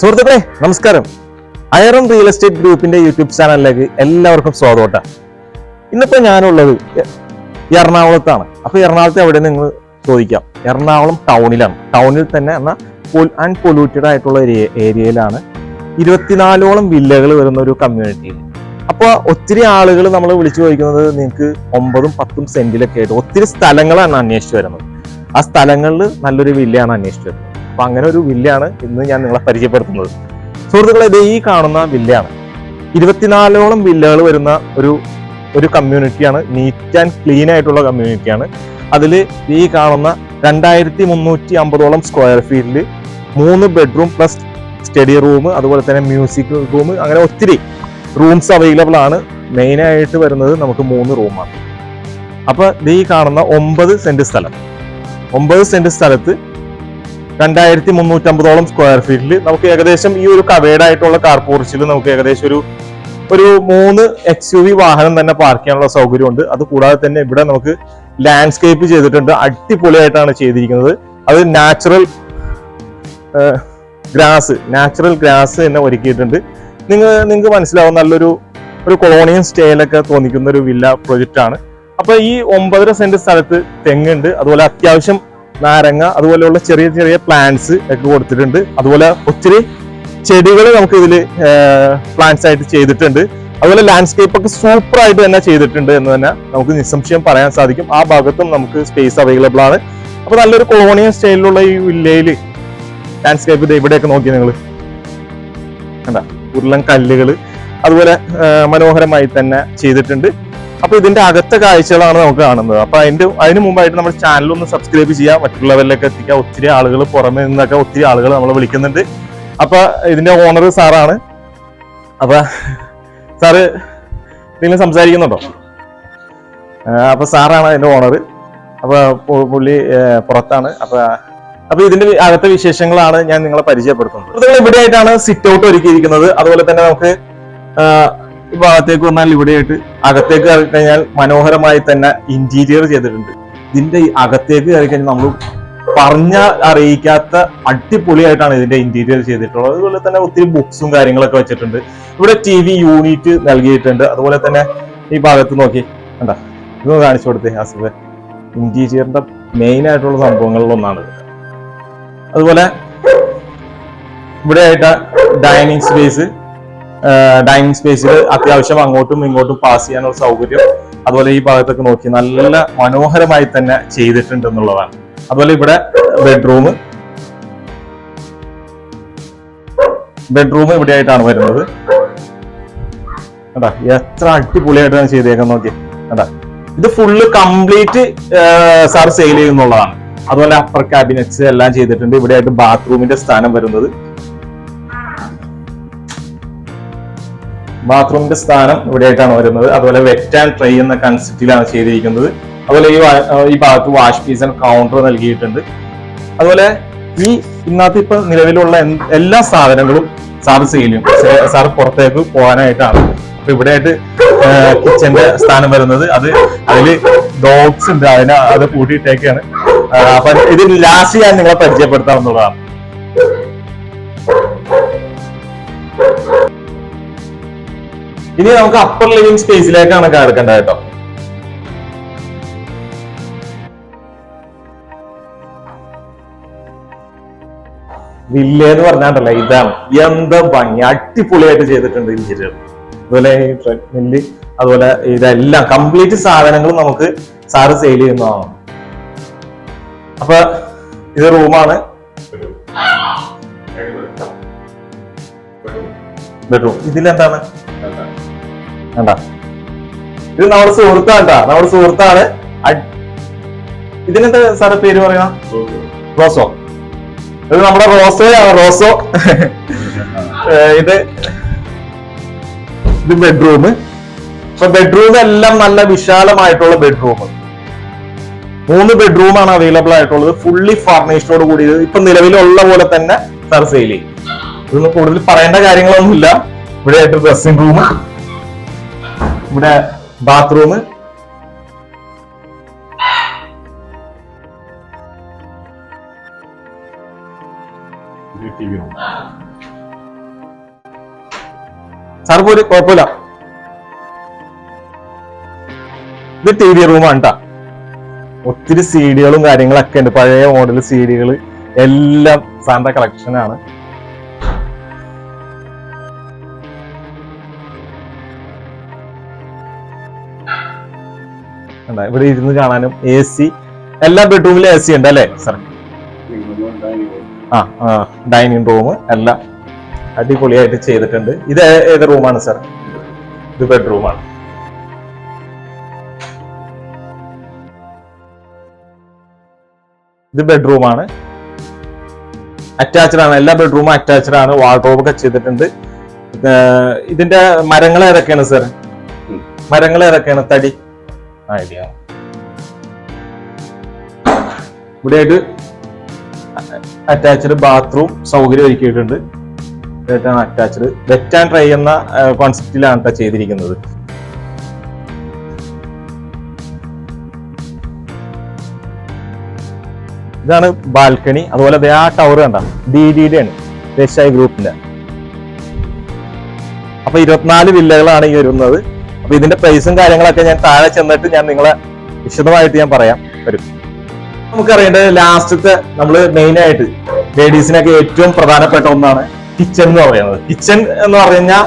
സുഹൃത്തുക്കളെ നമസ്കാരം. അയറൻ റിയൽ എസ്റ്റേറ്റ് ഗ്രൂപ്പിന്റെ യൂട്യൂബ് ചാനലിലേക്ക് എല്ലാവർക്കും സ്വാഗതം ഇന്നിപ്പോ ഞാനുള്ളത് എറണാകുളത്താണ്. അപ്പൊ എറണാകുളത്ത് എവിടെ നിങ്ങൾ ചോദിക്കാം. എറണാകുളം ടൗണിലാണ്. ടൗണിൽ തന്നെ എന്നാൽ അൺപൊല്യൂട്ടഡ് ആയിട്ടുള്ള ഒരു ഏരിയയിലാണ് ഇരുപത്തിനാലോളം വില്ലകൾ വരുന്ന ഒരു കമ്മ്യൂണിറ്റിയിൽ അപ്പോൾ ഒത്തിരി ആളുകൾ നമ്മൾ വിളിച്ചു ചോദിക്കുന്നത് നിങ്ങൾക്ക് ഒമ്പതും പത്തും സെന്റിലൊക്കെ ആയിട്ട്. ഒത്തിരി സ്ഥലങ്ങളാണ് അന്വേഷിച്ചു വരുന്നത്. ആ സ്ഥലങ്ങളിൽ നല്ലൊരു വില്ലയാണ് അന്വേഷിച്ചു വരുന്നത്. അപ്പൊ അങ്ങനെ ഒരു വില്ലയാണ് ഇന്ന് ഞാൻ നിങ്ങളെ പരിചയപ്പെടുത്തുന്നത്. സുഹൃത്തുക്കളെ ഇത് ഈ കാണുന്ന വില്ലയാണ്. ഇരുപത്തിനാലോളം വില്ലകൾ വരുന്ന ഒരു ഒരു കമ്മ്യൂണിറ്റിയാണ് നീറ്റ് ആൻഡ് ക്ലീൻ ആയിട്ടുള്ള കമ്മ്യൂണിറ്റിയാണ്. അതിൽ ഈ കാണുന്ന രണ്ടായിരത്തി മുന്നൂറ്റി അമ്പതോളം സ്ക്വയർ ഫീറ്റിൽ മൂന്ന് ബെഡ്റൂം പ്ലസ് സ്റ്റഡി റൂം അതുപോലെ തന്നെ മ്യൂസിക് റൂം അങ്ങനെ ഒത്തിരി റൂംസ് അവൈലബിൾ ആണ്. മെയിൻ ആയിട്ട് വരുന്നത് നമുക്ക് മൂന്ന് റൂമാണ് അപ്പൊ ഈ കാണുന്ന ഒമ്പത് സെന്റ് സ്ഥലം. ഒമ്പത് സെന്റ് സ്ഥലത്ത് രണ്ടായിരത്തി മുന്നൂറ്റമ്പതോളം സ്ക്വയർ ഫീറ്റിൽ നമുക്ക് ഏകദേശം ഈ ഒരു കവേഡ് ആയിട്ടുള്ള കാർ പോർച്ചിൽ നമുക്ക് ഏകദേശം ഒരു ഒരു മൂന്ന് എക്സ് യു വി വാഹനം തന്നെ പാർക്ക് ചെയ്യാനുള്ള സൗകര്യമുണ്ട്. അത് കൂടാതെ തന്നെ ഇവിടെ നമുക്ക് ലാൻഡ്സ്കേപ്പ് ചെയ്തിട്ടുണ്ട്. അടിപൊളിയായിട്ടാണ് ചെയ്തിരിക്കുന്നത്. അത് നാച്ചുറൽ ഗ്രാസ് നാച്ചുറൽ ഗ്രാസ് തന്നെ ഒരുക്കിയിട്ടുണ്ട്. നിങ്ങൾ നിങ്ങൾക്ക് മനസ്സിലാവും നല്ലൊരു ഒരു കൊളോണിയൻ സ്റ്റൈലൊക്കെ തോന്നിക്കുന്ന ഒരു വില്ല പ്രൊജക്റ്റ് ആണ്. അപ്പൊ ഈ ഒമ്പതര സെന്റ് സ്ഥലത്ത് തെങ്ങുണ്ട്. അതുപോലെ അത്യാവശ്യം നാരങ്ങ അതുപോലെയുള്ള ചെറിയ ചെറിയ പ്ലാന്റ്സ് ഒക്കെ കൊടുത്തിട്ടുണ്ട്. അതുപോലെ ഒത്തിരി ചെടികൾ നമുക്ക് ഇതിൽ പ്ലാന്റ്സ് ആയിട്ട് ചെയ്തിട്ടുണ്ട്. അതുപോലെ ലാൻഡ്സ്കേപ്പ് ഒക്കെ സൂപ്പർ ആയിട്ട് തന്നെ ചെയ്തിട്ടുണ്ട് എന്ന് തന്നെ നമുക്ക് നിസ്സംശയം പറയാൻ സാധിക്കും. ആ ഭാഗത്തും നമുക്ക് സ്പേസ് അവൈലബിൾ ആണ്. അപ്പൊ നല്ലൊരു കോളോണിയൽ സ്റ്റൈലിലുള്ള ഈ വില്ലയിൽ ലാൻഡ്സ്കേപ്പ് ഇത് ഇവിടെയൊക്കെ നോക്കി നിങ്ങൾ കണ്ട? ഉരുളൻ കല്ലുകൾ അതുപോലെ മനോഹരമായി തന്നെ ചെയ്തിട്ടുണ്ട്. അപ്പൊ ഇതിന്റെ അകത്തെ കാഴ്ചകളാണ് നമുക്ക് കാണുന്നത്. അപ്പൊ അതിന്റെ അതിന് മുമ്പായിട്ട് നമ്മുടെ ചാനൽ ഒന്ന് സബ്സ്ക്രൈബ് ചെയ്യുക മറ്റുള്ളവരിലേക്ക് എത്തിക്കാം. ഒത്തിരി ആളുകൾ പുറമെ നിന്നൊക്കെ ഒത്തിരി ആളുകൾ നമ്മൾ വിളിക്കുന്നുണ്ട്. അപ്പൊ ഇതിന്റെ ഓണർ സാറാണ്. അപ്പൊ സാറ് നിങ്ങൾ സംസാരിക്കുന്നുണ്ടോ? അപ്പൊ സാറാണ് അതിന്റെ ഓണർ അപ്പൊ പുള്ളി പുറത്താണ്. അപ്പൊ അപ്പൊ ഇതിന്റെ അകത്തെ വിശേഷങ്ങളാണ് ഞാൻ നിങ്ങളെ പരിചയപ്പെടുത്തുന്നത്. ഇവിടെ ആയിട്ടാണ് സിറ്റ് ഔട്ട് ഒരുക്കിയിരിക്കുന്നത്. അതുപോലെ തന്നെ നമുക്ക് ഈ ഭാഗത്തേക്ക് വന്നാൽ ഇവിടെയായിട്ട് അകത്തേക്ക് കയറി കഴിഞ്ഞാൽ മനോഹരമായി തന്നെ ഇന്റീരിയർ ചെയ്തിട്ടുണ്ട്. ഇതിന്റെ അകത്തേക്ക് കയറി കഴിഞ്ഞാൽ നമ്മൾ പറഞ്ഞ അറിയിക്കാത്ത അടിപൊളിയായിട്ടാണ് ഇതിന്റെ ഇന്റീരിയർ ചെയ്തിട്ടുള്ളത്. അതുപോലെ തന്നെ ഒത്തിരി ബുക്സും കാര്യങ്ങളൊക്കെ വെച്ചിട്ടുണ്ട്. ഇവിടെ ടി വി യൂണിറ്റ് നൽകിയിട്ടുണ്ട്. അതുപോലെ തന്നെ ഈ ഭാഗത്ത് നോക്കി. കണ്ട? ഇതൊന്ന് കാണിച്ചു കൊടുത്തേ അസുഖ. ഇന്റീരിയറിന്റെ മെയിൻ ആയിട്ടുള്ള സംഭവങ്ങളിൽ ഒന്നാണ് അതുപോലെ ഇവിടെ ആയിട്ട് ഡൈനിങ് സ്പേസ് ഡൈനിങ് സ്പേസിൽ അത്യാവശ്യം അങ്ങോട്ടും ഇങ്ങോട്ടും പാസ് ചെയ്യാനുള്ള സൗകര്യം അതുപോലെ ഈ ഭാഗത്തൊക്കെ നോക്കി നല്ല മനോഹരമായി തന്നെ ചെയ്തിട്ടുണ്ട് എന്നുള്ളതാണ്. അതുപോലെ ഇവിടെ ബെഡ്റൂം ബെഡ്റൂം ഇവിടെ ആയിട്ടാണ് വരുന്നത്. കണ്ടാ എത്ര അടിപൊളിയായിട്ടാണ് ചെയ്തേക്കാൻ നോക്കി. കണ്ടാ ഇത് ഫുള്ള് കംപ്ലീറ്റ് സാർ സെയിൽ ചെയ്യുന്നുള്ളതാണ്. അതുപോലെ അപ്പർ ക്യാബിനറ്റ്സ് എല്ലാം ചെയ്തിട്ടുണ്ട്. ഇവിടെ ആയിട്ട് ബാത്റൂമിന്റെ സ്ഥാനം വരുന്നത്. ബാത്റൂമിന്റെ സ്ഥാനം ഇവിടെ ആയിട്ടാണ് വരുന്നത്. അതുപോലെ വെറ്റ് ആൻഡ് ട്രൈ എന്ന കൺസെപ്റ്റിലാണ് ചെയ്തിരിക്കുന്നത്. അതുപോലെ ഈ ഈ ഭാഗത്ത് വാഷ് പീസ് ആൻഡ് കൗണ്ടർ നൽകിയിട്ടുണ്ട്. അതുപോലെ ഈ ഇന്നത്തെ ഇപ്പൊ നിലവിലുള്ള എല്ലാ സാധനങ്ങളും സാർ ചെയ്യും. സാർ പുറത്തേക്ക് പോകാനായിട്ടാണ്. അപ്പൊ ഇവിടെ ആയിട്ട് കിച്ചന്റെ സ്ഥാനം വരുന്നത്. അത് അതിൽ ഡോഗ്സ് ഉണ്ട്. അതിനെ അത് കൂട്ടിയിട്ടേക്കാണ്. അപ്പൊ ഇത് ലാസ്റ്റ് ഞാൻ നിങ്ങളെ പരിചയപ്പെടുത്താം ഇനി നമുക്ക് അപ്പർ ലിവിംഗ് സ്പേസിലേക്കാണ് കിടക്കേണ്ടത് കേട്ടോ. വില്ല എന്ന് പറഞ്ഞാണ്ടല്ലേ ഇതാണ്. എന്താ ഭംഗി അടിപൊളിയായിട്ട് ചെയ്തിട്ടുണ്ട് ഇന്റീരിയർ അതുപോലെ ട്രെഡ്മില്ല് അതുപോലെ ഇതെല്ലാം കംപ്ലീറ്റ് സാധനങ്ങൾ നമുക്ക് സാറ് സെയിൽ ചെയ്യുന്നതാണ്. അപ്പൊ ഇത് റൂമാണ് ബെഡ്റൂം ഇതിലെന്താണ്? വേണ്ട ഇത് നമ്മുടെ സുഹൃത്താണ് നമ്മുടെ സുഹൃത്താണ് ഇതിനെന്ത് സാറ് പേര് പറയാ? റോസോ. ഇത് നമ്മുടെ റോസോയാണ്. റോസോ. ഇത് ഇത് ബെഡ്റൂം അപ്പൊ ബെഡ്റൂം എല്ലാം നല്ല വിശാലമായിട്ടുള്ള ബെഡ്റൂം മൂന്ന് ബെഡ്റൂം ആണ് അവൈലബിൾ ആയിട്ടുള്ളത്. ഫുള്ളി ഫർണിഷ്ഡോട് കൂടി ഇപ്പൊ നിലവിലുള്ള പോലെ തന്നെ സാർ സെയിൽ ചെയ്യും. ഇതൊന്നും കൂടുതൽ പറയേണ്ട കാര്യങ്ങളൊന്നുമില്ല. ഇവിടെ ആയിട്ട് ഡ്രസ്സിംഗ് റൂം ഇവിടെ ബാത്റൂം. സാർ പോലും കുഴപ്പമില്ല. ഇത് ടി വി റൂമാണ് കേട്ടാ ഒത്തിരി സീഡികളും കാര്യങ്ങളൊക്കെ ഉണ്ട്. പഴയ മോഡൽ സീഡികൾ എല്ലാം സാറിന്റെ കളക്ഷൻ ആണ് ഇവിടെ ഇരുന്ന് കാണാനും എ സി എല്ലാ ബെഡ്റൂമിലും എ സി ഉണ്ട് അല്ലേ സാർ ആ ഡൈനിങ് റൂം എല്ലാം അടിപൊളിയായിട്ട് ചെയ്തിട്ടുണ്ട്. ഇത് ഏത് റൂമാണ് സാർ ഇത് ബെഡ്റൂമാണ് ഇത് ബെഡ്റൂമാണ് അറ്റാച്ച്ഡ് ആണ് എല്ലാ ബെഡ്റൂമും അറ്റാച്ച്ഡ് ആണ്. വാർഡ്രോബ് ഒക്കെ ചെയ്തിട്ടുണ്ട്. ഇതിന്റെ മരങ്ങൾ ഏതൊക്കെയാണ് സാർ മരങ്ങൾ ഏതൊക്കെയാണ് തടി? ഇല്ല ഇവിടെയായിട്ട് അറ്റാച്ച്ഡ് ബാത്റൂം സൗകര്യം ഒരുക്കിയിട്ടുണ്ട്. ഇതായിട്ടാണ് അറ്റാച്ച്ഡ് വെറ്റ് ആൻഡ് ട്രൈ എന്ന കോൺസെപ്റ്റിലാണ് കേട്ടോ ചെയ്തിരിക്കുന്നത്. ഇതാണ് ബാൽക്കണി അതുപോലെ ആ ടവർ കണ്ട ഡി ഡിയുടെ ആണ് ദേശായി ഗ്രൂപ്പിന്റെ അപ്പൊ ഇരുപത്തിനാല് വില്ലകളാണ് ഈ വരുന്നത്. അപ്പൊ ഇതിന്റെ പ്രൈസും കാര്യങ്ങളൊക്കെ ഞാൻ താഴെ ചെന്നിട്ട് ഞാൻ നിങ്ങളെ വിശദമായിട്ട് ഞാൻ പറയാം. വരും. നമുക്കറിയേണ്ടത് ലാസ്റ്റത്തെ നമ്മൾ മെയിൻ ആയിട്ട് ലേഡീസിനൊക്കെ ഏറ്റവും പ്രധാനപ്പെട്ട ഒന്നാണ് കിച്ചൺ എന്ന് പറയുന്നത്. കിച്ചൺ എന്ന് പറഞ്ഞു കഴിഞ്ഞാൽ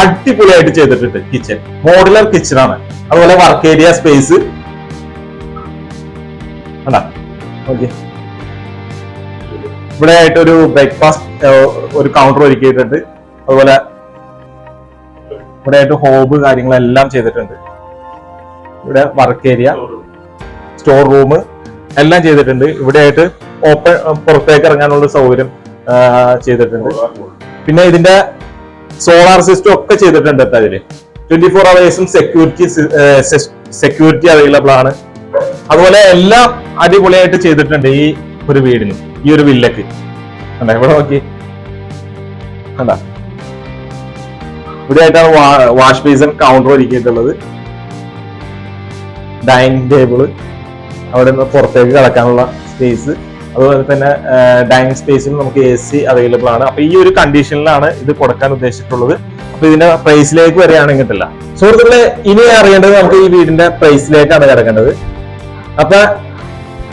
അടിപൊളിയായിട്ട് ചെയ്തിട്ടുണ്ട് കിച്ചൺ മോഡുലർ കിച്ചൺ ആണ്. അതുപോലെ വർക്ക് ഏരിയ സ്പേസ് ഇവിടെ ആയിട്ട് ഒരു ബ്രേക്ക്ഫാസ്റ്റ് ഒരു കൗണ്ടർ ഒരുക്കിയിട്ടുണ്ട്. അതുപോലെ ഇവിടെ ആയിട്ട് ഹോബ് കാര്യങ്ങളെല്ലാം ചെയ്തിട്ടുണ്ട്. ഇവിടെ വർക്ക് ഏരിയ സ്റ്റോർ റൂം എല്ലാം ചെയ്തിട്ടുണ്ട്. ഇവിടെ ആയിട്ട് ഓപ്പൺ പുറത്തേക്ക് ഇറങ്ങാനുള്ള സൗകര്യം ചെയ്തിട്ടുണ്ട്. പിന്നെ ഇതിന്റെ സോളാർ സിസ്റ്റം ഒക്കെ ചെയ്തിട്ടുണ്ട് അതിൽ ട്വന്റി ഫോർ അവേഴ്സും സെക്യൂരിറ്റി സെക്യൂരിറ്റി അവൈലബിൾ ആണ്. അതുപോലെ എല്ലാം അടിപൊളിയായിട്ട് ചെയ്തിട്ടുണ്ട് ഈ ഒരു വീടിന് ഈ ഒരു വില്ലക്ക് അല്ല ഇവിടെ നോക്കി. കണ്ട? ഇവിടെ ആയിട്ടാണ് വാഷ് ബേസൺ കൗണ്ടർ ഒരുക്കിയിട്ടുള്ളത്. ഡൈനിങ് ടേബിൾ അവിടെ നിന്ന് പുറത്തേക്ക് കിടക്കാനുള്ള സ്പേസ് അതുപോലെ തന്നെ ഡൈനിങ് സ്പേസിൽ നമുക്ക് എ സി അവൈലബിൾ ആണ്. അപ്പൊ ഈ ഒരു കണ്ടീഷനിലാണ് ഇത് കൊടുക്കാൻ ഉദ്ദേശിച്ചിട്ടുള്ളത്. അപ്പൊ ഇതിന്റെ പ്രൈസിലേക്ക് വരികയാണെങ്കിൽ സുഹൃത്തുക്കളെ ഇനി അറിയേണ്ടത് നമുക്ക് ഈ വീടിന്റെ പ്രൈസിലേക്കാണ് കിടക്കേണ്ടത്. അപ്പൊ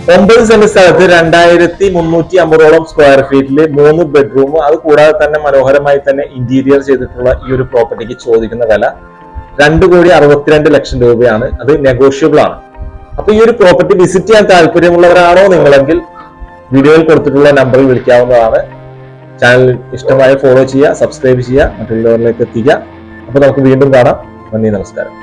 ഒമ്പത് സെന്റ് സ്ഥലത്ത് രണ്ടായിരത്തി മുന്നൂറ്റി അമ്പതോളം സ്ക്വയർ ഫീറ്റിൽ മൂന്ന് ബെഡ്റൂം അത് കൂടാതെ തന്നെ മനോഹരമായി തന്നെ ഇന്റീരിയർ ചെയ്തിട്ടുള്ള ഈ ഒരു പ്രോപ്പർട്ടിക്ക് ചോദിക്കുന്ന വില രണ്ട് കോടി അറുപത്തിരണ്ട് ലക്ഷം രൂപയാണ്. അത് നെഗോഷ്യബിൾ ആണ്. അപ്പൊ ഈ ഒരു പ്രോപ്പർട്ടി വിസിറ്റ് ചെയ്യാൻ താല്പര്യമുള്ളവരാണോ നിങ്ങളെങ്കിൽ വീഡിയോയിൽ കൊടുത്തിട്ടുള്ള നമ്പറിൽ വിളിക്കാവുന്നതാണ്. ചാനൽ ഇഷ്ടമായ ഫോളോ ചെയ്യുക സബ്സ്ക്രൈബ് ചെയ്യുക മറ്റുള്ളവരിലേക്ക് എത്തിക്കുക. അപ്പൊ നമുക്ക് വീണ്ടും കാണാം. നന്ദി നമസ്കാരം.